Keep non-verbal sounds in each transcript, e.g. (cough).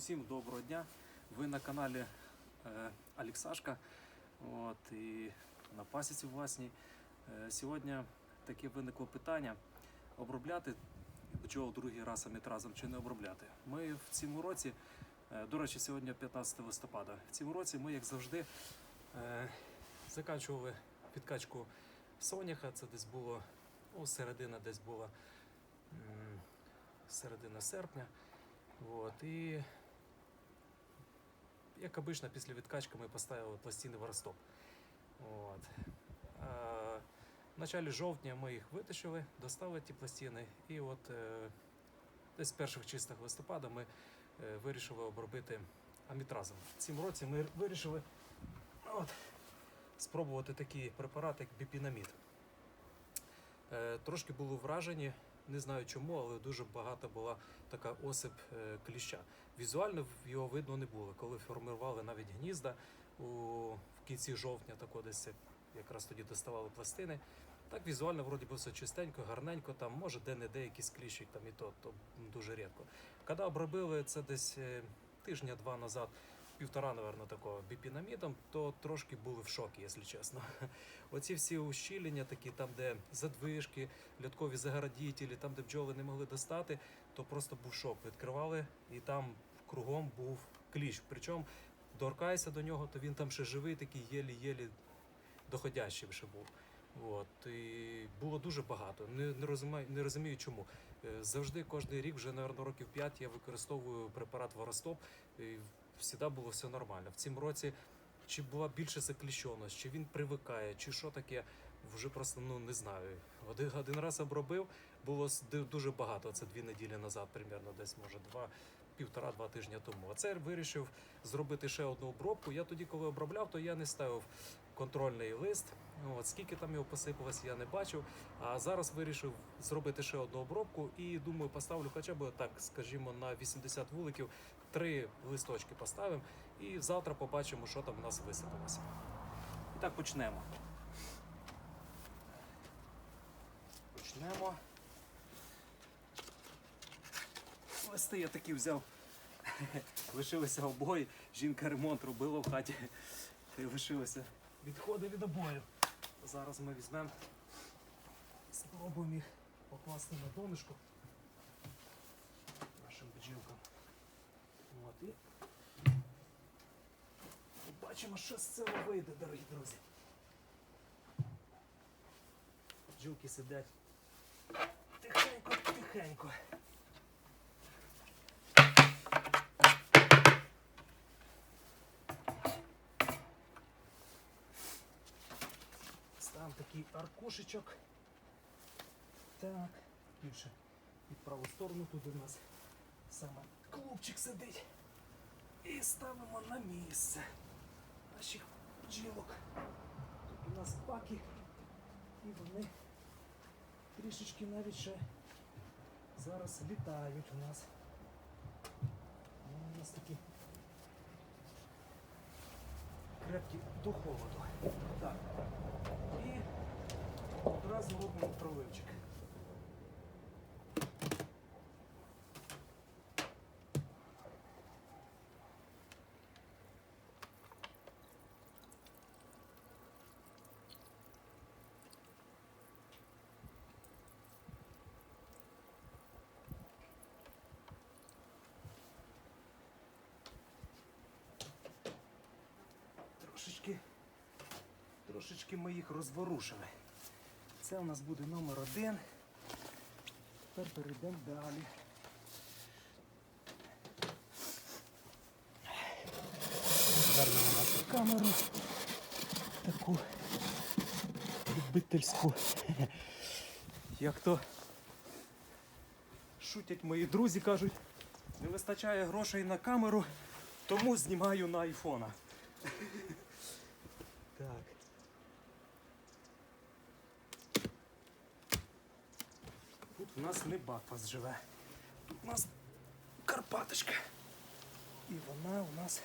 Усім доброго дня. Ви на каналі е, Аліксашка. От, і на пасіці власній. Е, сьогодні таке виникло питання: обробляти бджол другий раз амітразом чи не обробляти. Ми в цьому році, е, до речі, сьогодні 15 листопада. В цьому році ми, як завжди, е, закачували підкачку соняха. Це десь було, ну, середина десь була середина серпня. От, і як обично, після відкачки ми поставили пластини в розтоп. От. А, в началі жовтня ми їх витащили, достали ті пластини, і от е, десь з перших чистих листопада ми е, вирішили обробити амітразом. В цьому році ми вирішили от, спробувати такий препарат, як біпінамід. Е, трошки були вражені, не знаю чому, але дуже багато була така осип е, кліща. Візуально його видно не було. Коли формували навіть гнізда у в кінці жовтня, тако десь якраз тоді доставали пластини. Так візуально вроді би все чистенько, гарненько, там може де-не-де якийсь кліщик, там і то, то дуже рідко. Коли обробили це десь е, тижня-два назад, півтора, напевно, такого біпінамідом, то трошки були в шокі, якщо чесно. (laughs) Оці всі ущілення, такі там, де задвижки, льоткові загородітелі, там, де бджоли не могли достати, то просто був шок. Відкривали, і там кругом був кліщ. Причому доркаєшся до нього, то він там ще живий, такий єлі-єлі доходящий ще був. От, і було дуже багато. Не, не, розумію, не розумію чому. Е, Завжди кожен рік, вже, напевно, років 5 я використовую препарат Воростop, і завжди було все нормально. В цім році чи була більше закліщеність, чи він привикає, чи що таке, вже просто ну не знаю. Один, один раз обробив, було дуже багато. Це дві неділі назад, примерно, десь може два, півтора-два тижні тому. А це вирішив зробити ще одну обробку. Я тоді, коли обробляв, то я не ставив контрольний лист. От скільки там його посипалось, я не бачив. А зараз вирішив зробити ще одну обробку і думаю, поставлю хоча б так, скажімо, на 80 вуликів три листочки поставимо, і завтра побачимо, що там у нас висипалося. І так почнемо. Почнемо. Листи я такі взяв. (laughs) Лишилися обої. Жінка ремонт робила в хаті. Лишилися відходи від обоїв. Зараз ми візьмемо, спробуємо їх покласти на донышко нашим бджілкам. От, і побачимо, що з цього вийде, дорогі друзі. Бджілки сидять тихенько, такий аркушечок. Так, більше під праву сторону туди у нас саме клубчик сидить. І ставимо на місце наших бджілок. Тут у нас паки, і вони трішечки навіть ще зараз літають у нас. Вони у нас такі крепкі до холоду. Так. І одразу робимо проливчик. Трошечки, трошечки ми їх розворушили. Це у нас буде номер один. Тепер перейдемо далі. Вернемо нашу камеру. Таку любительську. Як то шутять мої друзі, кажуть, не вистачає грошей на камеру, тому знімаю на айфона. Так. Тут у нас не Бакфас живе. Тут у нас Карпаточка. І вона у нас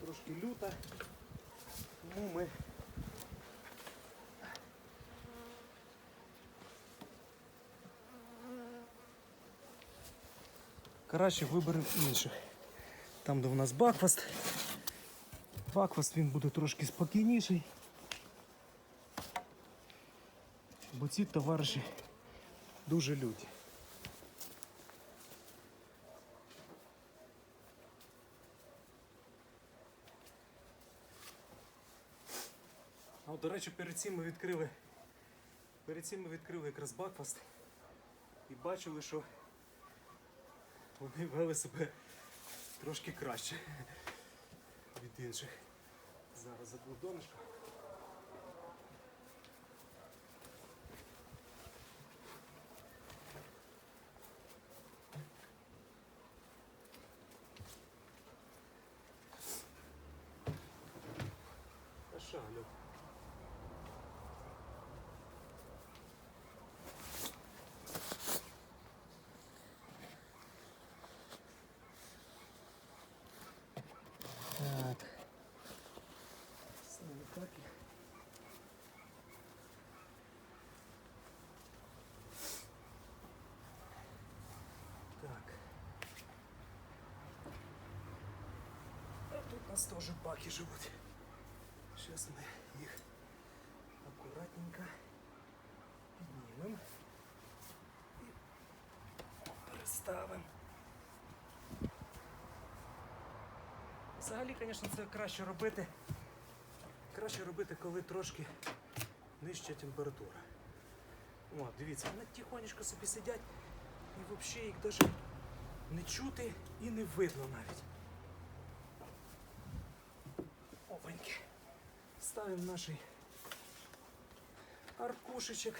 трошки люта. Тому ми краще виберемо інших. Там, де у нас бакфаст. Бакфаст він буде трошки спокійніший. Бо ці товариші дуже люті. А от, до речі, перед цим ми відкрили. Перед цим ми відкрили якраз бакфаст і бачили, що вони вели себе трошки краще від інших. Зараз забув донышко. Та що, Люк? Так. Ставлю так. і- Так. А тут у нас тоже баки живут. Сейчас мы их аккуратненько поднимем и переставим. Взагалі, звісно, це краще робити. Краще робити, коли трошки нижча температура. О, дивіться, вони тихонечко собі сидять і взагалі їх навіть не чути і не видно навіть. Опаньки. Ставимо наш аркушечек.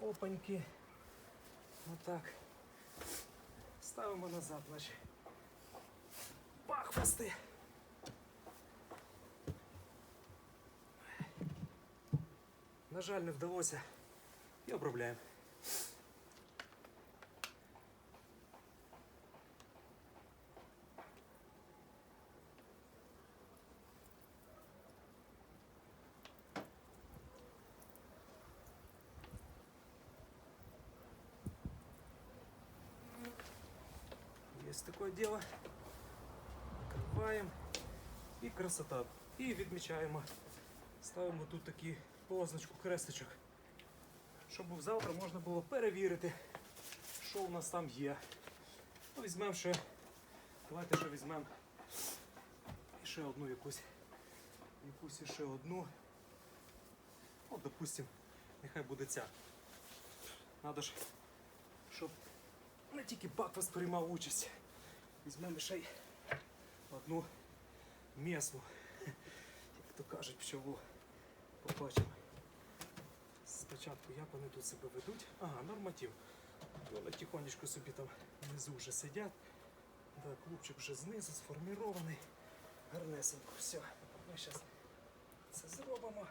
Опаньки. Отак. Ставимо назад наші бахфасти. На жаль, не вдалося. І обробляємо. Дело. Накриваємо. І красота. І відмічаємо. Ставимо тут такі позначку крестичок. Щоб завтра можна було перевірити, що у нас там є. Ну, візьмемо ще. Давайте ще візьмемо ще одну якусь. Якусь ще одну. От, допустим, нехай буде ця. Надо ж, щоб не тільки Бакфас приймав участь. Візьмемо ще й одну м'ясну, як то кажуть, пчелу. Побачимо. Спочатку, як вони тут себе ведуть. Ага, норматив. Вони тихонечко собі там внизу вже сидять. Да, клубчик вже знизу сформірований. Гарнесенько. Все. Ми зараз це зробимо.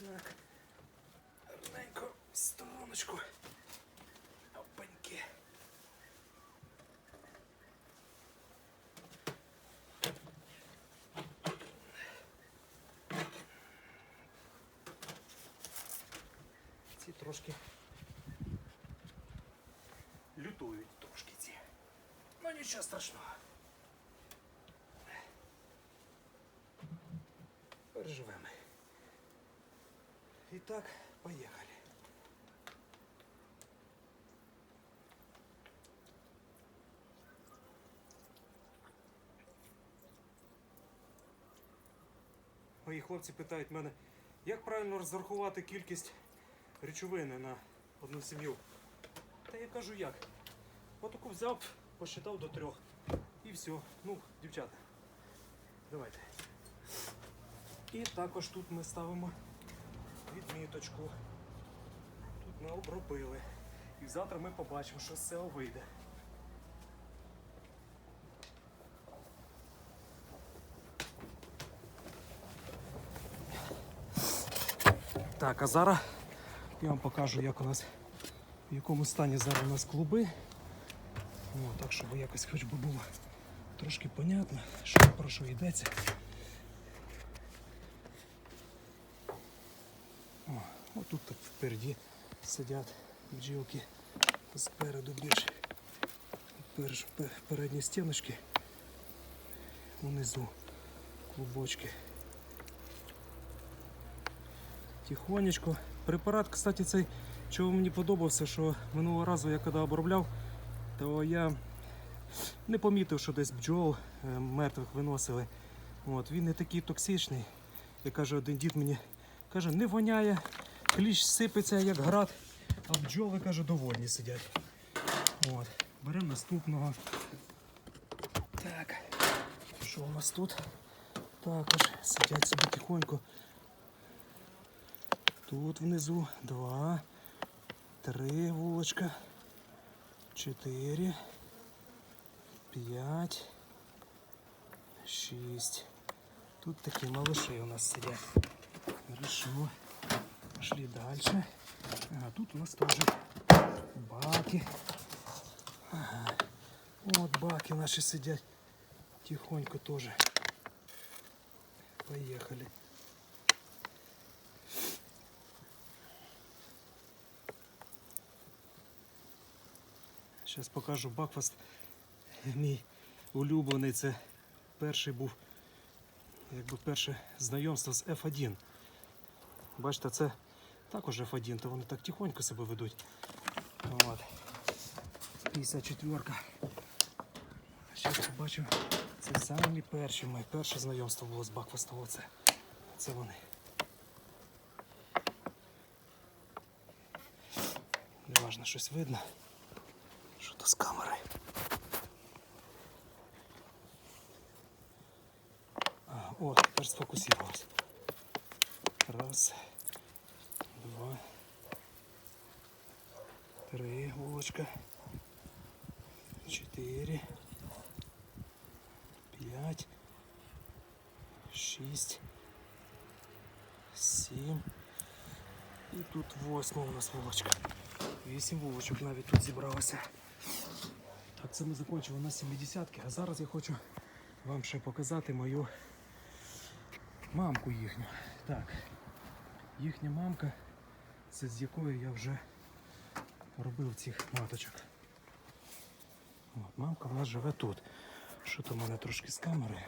Так. Гарненько стороночку. Опаньки. Ці трошки лютують трошки ці. Ну нічого страшного. Переживемо. І так, поїхали. Мої хлопці питають мене, як правильно розрахувати кількість речовини на одну сім'ю. Та я кажу як. Отаку взяв, посчитав до трьох. І все. Ну, дівчата. Давайте. І також тут ми ставимо відміточку. Тут ми обробили. І завтра ми побачимо, що з цього вийде. Так, а зараз я вам покажу, як у нас, в якому стані зараз у нас клуби. О, так, щоб якось хоч би було трошки понятно, що про що йдеться. О, отут так впереді сидять бджілки. спереду пе- передні стіночки, унизу клубочки. Тихонечко. Препарат, кстати, цей, чого мені подобався, що минулого разу я коли обробляв, то я не помітив, що десь бджол е, мертвих виносили. От, він не такий токсичний. Як каже один дід мені, каже, не воняє, кліщ сипеться як град, а бджоли, каже, довольні сидять. От. Беремо наступного. Так. Що у нас тут? Також сидять собі тихонько. Тут внизу два, три вулочка, чотири, п'ять, шість. Тут такі малыши у нас сидять. Хорошо. Пошли дальше. Ага, тут у нас тоже баки. Ага. Вот баки наши сидят. Тихонько тоже. Поехали. Зараз покажу бакфаст. Мій улюблений це перший був, якби перше знайомство з F1. Бачите, це також F1, то вони так тихонько себе ведуть. От. 54. Зараз побачимо. Це самі перші моє перше знайомство було з Бакфастом. Оце. Це вони. Неважно, щось видно. Що то з камери. А, о, тепер сфокусувалось. Раз, два, три, вулочка, чотири, п'ять, шість, сім. І тут восьма у нас вулочка. Вісім вулочок навіть тут зібралося. Так, це ми закінчили на 70-ки, а зараз я хочу вам ще показати мою мамку їхню. Так, їхня мамка, це з якою я вже робив цих маточок. От, мамка в нас живе тут. Що то в мене трошки з камери.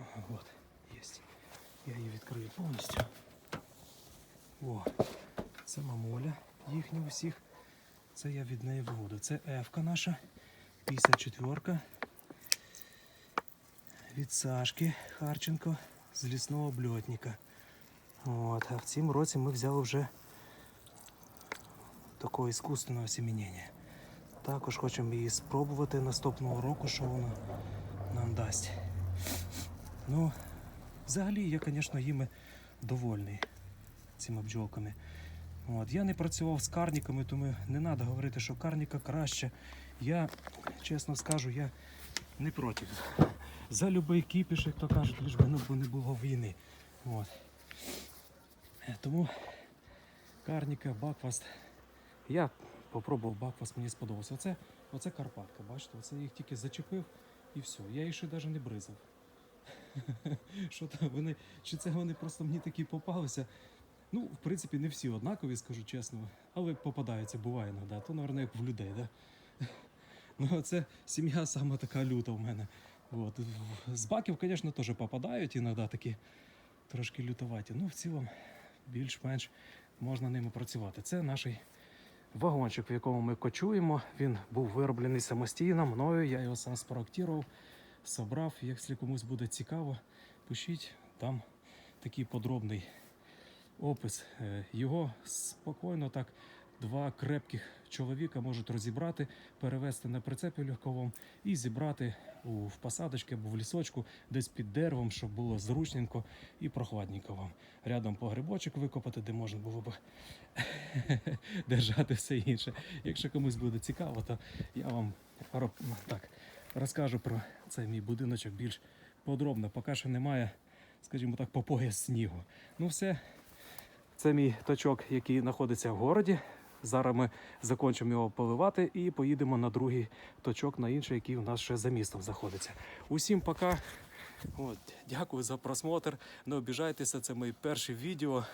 Ага, от, є. Я її відкрию повністю. О, це мамуля їхня усіх. Це я від неї виводу. Це Ефка наша, 54-ка. Від Сашки Харченко з лісного бльотника. От, а в цьому році ми взяли вже такого іскусственного осімінення. Також хочемо її спробувати наступного року, що вона нам дасть. Ну, взагалі я, звісно, їми довольний цими бджолками. От. Я не працював з карніками, тому не треба говорити, що карніка краще. Я, чесно скажу, я не проти. За любий кіпіш, як то кажуть, лиш би ну, не було війни. От. Е, Тому карніка, бакфаст. Я попробував бакфаст, мені сподобався. Оце, оце Карпатка, бачите, оце їх тільки зачепив і все. Я їх ще навіть не бризав. (laughs) Що там вони, чи це вони просто мені такі попалися? Ну, в принципі, не всі однакові, скажу чесно, але попадаються, буває іноді. То, мабуть, як в людей, да? (laughs) Ну, це сім'я саме така люта в мене. От. З баків, звісно, теж попадають іноді такі трошки лютоваті. Ну, в цілому, більш-менш можна ними працювати. Це наш вагончик, в якому ми кочуємо. Він був вироблений самостійно мною. Я його сам спроектував, собрав. Якщо комусь буде цікаво, пишіть там такий подробний опис. Е, Його спокійно так два крепких чоловіка можуть розібрати, перевезти на прицепі легковому і зібрати у, в посадочці або в лісочку, десь під деревом, щоб було зручненько і прохладненько вам. Рядом погребочок викопати, де можна було б (laughs) держати все інше. Якщо комусь буде цікаво, то я вам так, розкажу про цей мій будиночок більш подробно. Поки що немає, скажімо так, по пояс снігу. Ну все, це мій точок, який знаходиться в городі. Зараз ми закончимо його поливати і поїдемо на другий точок, на інший, який у нас ще за містом знаходиться. Усім пока. От, Дякую за просмотр. Не обіжайтеся, це моє перше відео.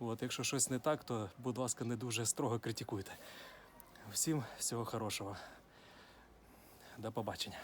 От, Якщо щось не так, то, будь ласка, не дуже строго критикуйте. Всім всього хорошого. До побачення.